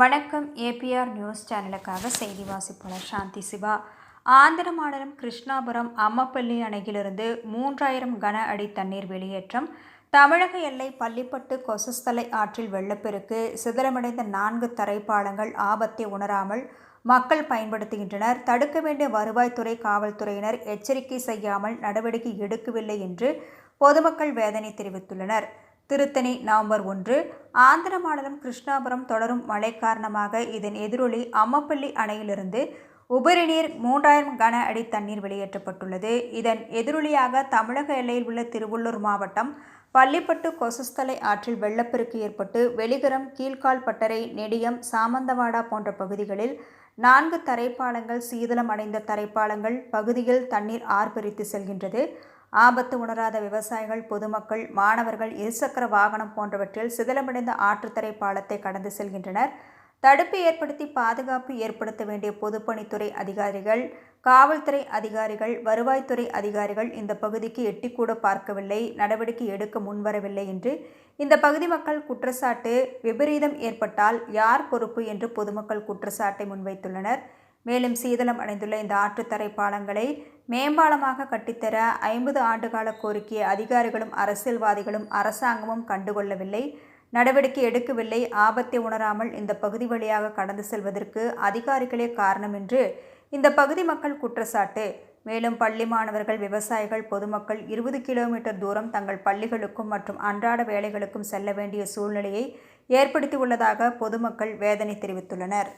வணக்கம் APR news சேனலுக்காக செய்தி வாசிப்பாளர் சாந்தி சிவா. ஆந்திர மாநிலம் கிருஷ்ணாபுரம் அம்மப்பள்ளி அணையிலிருந்து மூன்றாயிரம் கன அடி தண்ணீர் வெளியேற்றம். தமிழக எல்லை பள்ளிப்பட்டு கொசஸ்தலை ஆற்றில் வெள்ளப்பெருக்கு. சிதறமடைந்த நான்கு தரைப்பாலங்கள் ஆபத்தை உணராமல் மக்கள் பயன்படுத்துகின்றனர். தடுக்க வேண்டிய வருவாய்த்துறை காவல்துறையினர் எச்சரிக்கை செய்யாமல் நடவடிக்கை எடுக்கவில்லை என்று பொதுமக்கள் வேதனை தெரிவித்துள்ளனர். திருத்தணி நவம்பர் ஒன்று. ஆந்திர மாநிலம் கிருஷ்ணாபுரம் தொடரும் மழை காரணமாக இதன் எதிரொலி அம்மப்பள்ளி அணையிலிருந்து உபரி நீர் மூன்றாயிரம் கன அடி தண்ணீர் வெளியேற்றப்பட்டுள்ளது. இதன் எதிரொலியாக தமிழக எல்லையில் உள்ள திருவள்ளூர் மாவட்டம் பள்ளிப்பட்டு கொசஸ்தலை ஆற்றில் வெள்ளப்பெருக்கு ஏற்பட்டு வெளிகரம் கீழ்கால் பட்டறை நெடியம் சாமந்தவாடா போன்ற பகுதிகளில் நான்கு தரைப்பாலங்கள் சீதளம் அடைந்த தரைப்பாலங்கள் பகுதியில் தண்ணீர் ஆர்ப்பரித்து செல்கின்றது. ஆபத்து உணராத விவசாயிகள் பொதுமக்கள் மாணவர்கள் இருசக்கர வாகனம் போன்றவற்றில் சிதிலமடைந்த ஆற்றுத்தரை பாலத்தை கடந்து செல்கின்றனர். தடுப்பு ஏற்படுத்தி பாதுகாப்பு ஏற்படுத்த வேண்டிய பொதுப்பணித்துறை அதிகாரிகள் காவல்துறை அதிகாரிகள் வருவாய்த்துறை அதிகாரிகள் இந்த பகுதிக்கு எட்டிக்கூட பார்க்கவில்லை. நடவடிக்கை எடுக்க முன்வரவில்லை என்று இந்த பகுதி மக்கள் குற்றச்சாட்டு விபரீதம் ஏற்பட்டால் யார் பொறுப்பு என்று பொதுமக்கள் குற்றச்சாட்டை முன்வைத்துள்ளனர். மேலும் சீதளம் அடைந்துள்ள இந்த ஆற்றுத்தரை பாலங்களை மேம்பாலமாக கட்டித்தர ஐம்பது ஆண்டுகால கோரிக்கையை அதிகாரிகளும் அரசியல்வாதிகளும் அரசாங்கமும் கண்டுகொள்ளவில்லை. நடவடிக்கை எடுக்கவில்லை. ஆபத்தை உணராமல் இந்த பகுதி வழியாக கடந்து செல்வதற்கு அதிகாரிகளே காரணம் என்று இந்த பகுதி மக்கள் குற்றச்சாட்டு. மேலும் பள்ளி மாணவர்கள் விவசாயிகள் பொதுமக்கள் இருபது கிலோமீட்டர் தூரம் தங்கள் பள்ளிகளுக்கும் மற்றும் அன்றாட வேலைகளுக்கும் செல்ல வேண்டிய சூழ்நிலையை ஏற்படுத்தியுள்ளதாக பொதுமக்கள் வேதனை தெரிவித்துள்ளனர்.